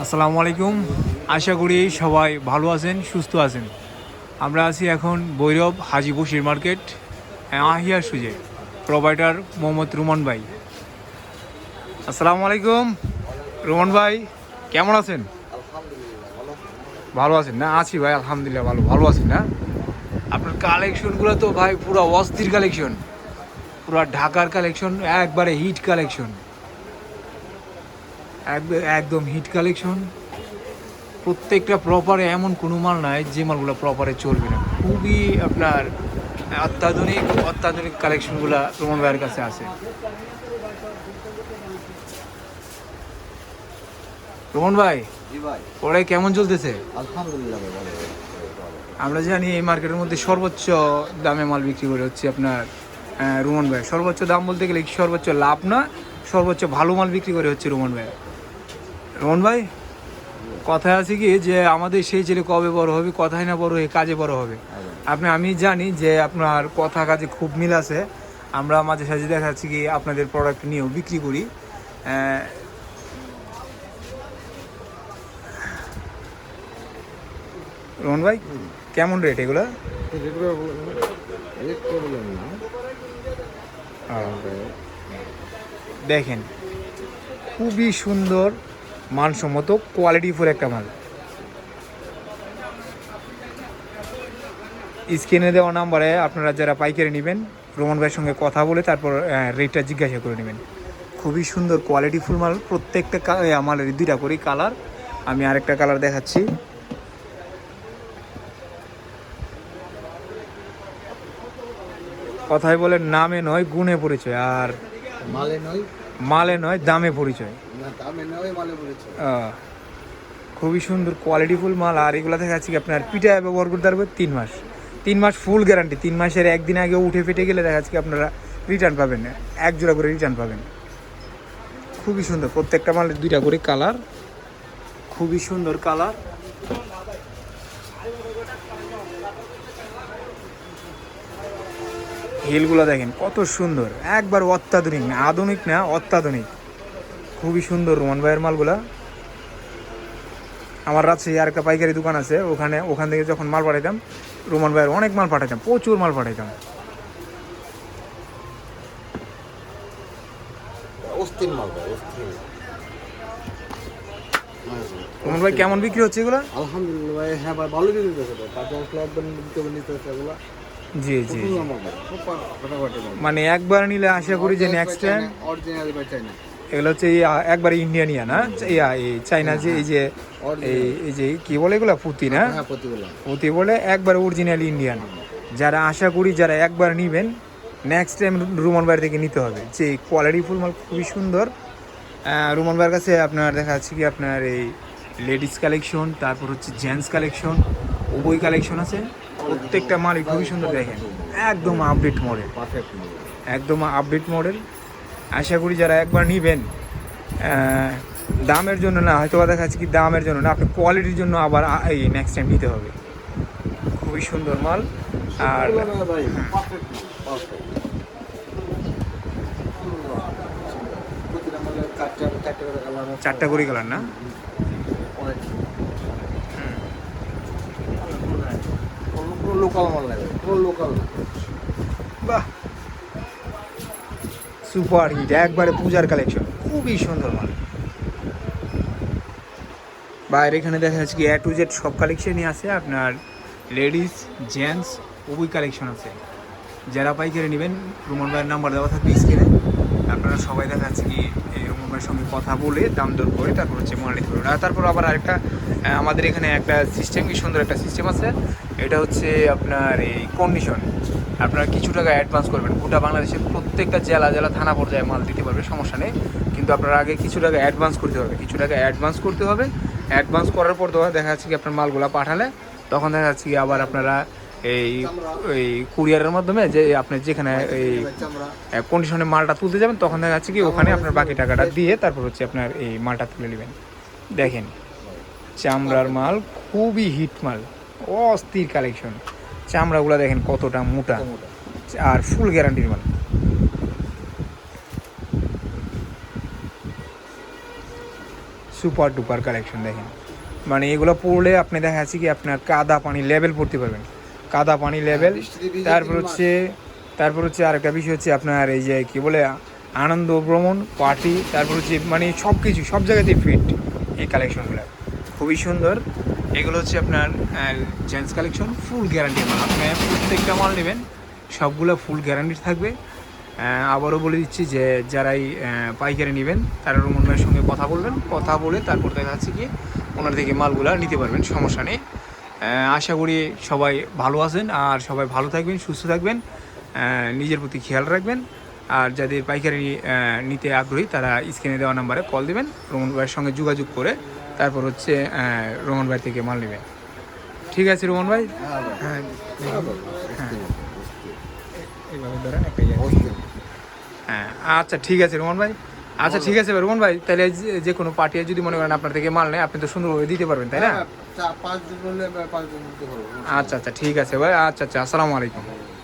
আসসালামু আলাইকুম। আশা করি সবাই ভালো আছেন, সুস্থ আছেন। আমরা আছি এখন ভৈরব হাজি বসির মার্কেট আহিয়া সুজে প্রোভাইডার মোহাম্মদ রুমন ভাই। আসসালামু আলাইকুম। রুমন ভাই, কেমন আছেন? ভালো আছেন না? আছি ভাই, আলহামদুলিল্লাহ ভালো ভালো আছেন না? আপনার কালেকশনগুলো তো ভাই পুরো অস্থির কালেকশন পুরো ঢাকার কালেকশন একবারে হিট কালেকশন একদম হিট কালেকশন প্রত্যেকটা প্রপারে এমন কোনো মাল নাই যে মালগুলো প্রপারে চলবে না। খুবই আপনার অত্যাধুনিক অত্যাধুনিক কালেকশনগুলো রোমান ভাইয়ের কাছে আছে। রোমন ভাই পড়াই কেমন চলতেছে? আলহামদুলিল্লাহ আমরা জানি এই মার্কেটের মধ্যে সর্বোচ্চ দামে মাল বিক্রি করে হচ্ছে আপনার রোমন ভাই। সর্বোচ্চ দাম বলতে গেলে সর্বোচ্চ লাভ না সর্বোচ্চ ভালো মাল বিক্রি করে হচ্ছে রোমন ভাই? রোমন ভাই কথায় আছে কি যে আমাদের সেই ছেলে কবে বড় হবে কথায় না বড় হয়ে কাজে বড় হবে। আপনি, আমি জানি যে আপনার কথা কাজে খুব মিল আছে। আমরা মাঝে সাঝে দেখা যাচ্ছে কি আপনাদের প্রোডাক্ট নিয়েও বিক্রি করি। রোহন ভাই, কেমন রেট এগুলো? দেখেন, খুবই সুন্দর মানসম্মত কোয়ালিটি কোয়ালিটিফুল একটা মাল। স্ক্রিনে দেওয়া নাম্বারে আপনারা যারা পাইকারি নেবেন, রোমন ভাইয়ের সঙ্গে কথা বলে তারপর রেটটা জিজ্ঞাসা করে নেবেন। খুবই সুন্দর কোয়ালিটিফুল মাল, প্রত্যেকটা মালের দুইটা করেই কালার আমি আরেকটা কালার দেখাচ্ছি। কথায় বলে নামে নয়, গুণে পরিচয়, আর মালে নয় মালে নয় দামে পরিচয়। খুবই সুন্দর কোয়ালিটিফুল মাল আর এগুলো দেখা যাচ্ছে কি আপনার পিঠা ব্যবহার করতে পারবে তিন মাস। তিন মাস ফুল গ্যারান্টি তিন মাসের একদিন আগে উঠে ফেটে গেলে দেখা যাচ্ছে কি আপনারা রিটার্ন পাবেন না এক জোড়া করে রিটার্ন পাবেন। খুবই সুন্দর প্রত্যেকটা মালের দুইটা করে কালার খুবই সুন্দর কালার হিলগুলো দেখেন কত সুন্দর। একবার অত্যাধুনিক আধুনিক না অত্যাধুনিক। খুবই সুন্দর রোমান ভাইয়ের মালগুলা। আমার রাজশাহী আর একটা পাইকারি দোকান আছে ওখানে ওখান থেকে যখন মাল পাঠাইতাম রোমান ভাইয়ের অনেক মাল পাঠাইতাম প্রচুর মাল পাঠাইতাম। রোমান ভাই কেমন বিক্রি হচ্ছে এগুলো? আলহামদুলিল্লাহ ভাই হ্যাঁ ভাই ভালো বিক্রি করছে ভাই। একদম জি জি মানে একবার নিলে আশা করি যে নেক্সট টাইম অরিজিনাল এগুলো হচ্ছে একবার ইন্ডিয়ান ইয়া না? ইয়া এই চাইনা যে এই যে এই এই যে কি বলে এগুলো? পুঁতি না? হ্যাঁ পুঁতি বলে। একবার অরিজিনাল ইন্ডিয়ান যারা আশা করি যারা একবার নিবেন নেক্সট টাইম রুমন ভাইয়ের থেকে নিতে হবে। যে কোয়ালিটি ফুল মাল খুবই সুন্দর। রুমন ভাইয়ের কাছে আপনার দেখা যাচ্ছে কি আপনার এই লেডিস কালেকশন তারপর হচ্ছে জেন্টস কালেকশন উভয় কালেকশন আছে। প্রত্যেকটা মালই খুবই সুন্দর দেখেন। একদম আপডেট মডেল একদম আপডেট মডেল আশা করি যারা একবার নিবেন দামের জন্য না হয়তো বা দেখা যাচ্ছে কি দামের জন্য না আপনি কোয়ালিটির জন্য আবার এই নেক্সট টাইম নিতে হবে। খুবই সুন্দর মাল। আর চারটা করে গেলাম না অনেক পুরো লোকাল মাল লাগে পুরো লোকাল বাহ! সুপার হিট একবারে পূজার কালেকশন খুবই সুন্দর মাল বাইরে এখানে দেখা যাচ্ছে কি এ টু জেড সব কালেকশনই আছে। আপনার লেডিস জেন্টস উভয় কালেকশন আছে। যারা পাইকারি নেবেন রুমন ভাইয়ের নাম্বার দেওয়া থাকবে স্ক্রিনে আপনারা সবাই দেখা যাচ্ছে কি এই রুমন ভাইয়ের সঙ্গে কথা বলে দাম দর করে তারপর হচ্ছে মাল নিতে পারবেন আর তারপর আবার আরেকটা আমাদের এখানে একটা সিস্টেম কি সুন্দর একটা সিস্টেম আছে। এটা হচ্ছে আপনার এই কন্ডিশন আপনারা কিছু টাকা অ্যাডভান্স করবেন। গোটা বাংলাদেশের প্রত্যেকটা জেলা জেলা, থানা পর্যায়ে মাল দিতে পারবে, সমস্যা নেই। কিন্তু আপনার আগে কিছু টাকা অ্যাডভান্স করতে হবে। কিছু টাকা অ্যাডভান্স করতে হবে। অ্যাডভান্স করার পর দেখা যাচ্ছে কি আপনার মালগুলো পাঠালে, তখন দেখা যাচ্ছে কি আবার আপনারা এই এই কুরিয়ারের মাধ্যমে যে আপনি যেখানে এই কন্ডিশনে মালটা তুলতে যাবেন, তখন দেখা যাচ্ছে কি ওখানে আপনার বাকি টাকাটা দিয়ে তারপর হচ্ছে আপনার এই মালটা তুলে নেবেন। দেখেন, চামড়ার মাল খুবই হিট মাল, অস্থির কালেকশন চামড়াগুলো দেখেন কতটা মোটা, আর ফুল গ্যারান্টির মাল। সুপার ডুপার কালেকশন দেখেন। মানে এগুলো পড়লে আপনি দেখা যাচ্ছে কি আপনার কাদা পানি লেভেল পড়তে পারবেন। কাদা পানি লেভেল তারপর হচ্ছে তারপর হচ্ছে আরেকটা বিষয় হচ্ছে আপনার এই যে কি বলে আনন্দ ভ্রমণ পার্টি তারপর হচ্ছে মানে সব কিছু সব জায়গাতেই ফিট এই কালেকশনগুলো খুবই সুন্দর। এগুলো হচ্ছে আপনার জেন্টস কালেকশন ফুল গ্যারান্টি মাল। আপনি প্রত্যেকটা মাল নেবেন সবগুলো ফুল গ্যারান্টি থাকবে। আবারও বলে দিচ্ছি যে যারাই পাইকারি নেবেন তারা রুমন ভাইয়ের সঙ্গে কথা বলবেন। কথা বলে তারপর দেখা যাচ্ছে কি ওনার থেকে মালগুলা নিতে পারবেন সমস্যা নেই। আশা করি সবাই ভালো আছেন আর সবাই ভালো থাকবেন সুস্থ থাকবেন নিজের প্রতি খেয়াল রাখবেন আর যাদের পাইকারি নিতে আগ্রহী তারা স্ক্রিনে দেওয়া নাম্বারে কল দেবেন রোমন ভাইয়ের সঙ্গে যোগাযোগ করে তারপর হচ্ছে রোমন ভাই থেকে মাল নেবেন ঠিক আছে রোমন ভাই হ্যাঁ। হ্যাঁ ভাই। এইভাবে ধরেন একটা ইয়ে। হ্যাঁ আচ্ছা ঠিক আছে রোমন ভাই আচ্ছা ঠিক আছে রুমন ভাই তাহলে যে- কোনো পার্টি যদি মনে করেন আপনার থেকে মাল নেয় আপনি তো সুন্দরভাবে দিতে পারবেন তাই না? হ্যাঁ, পারব আচ্ছা আচ্ছা ঠিক আছে ভাই আচ্ছা আচ্ছা আসসালামু আলাইকুম।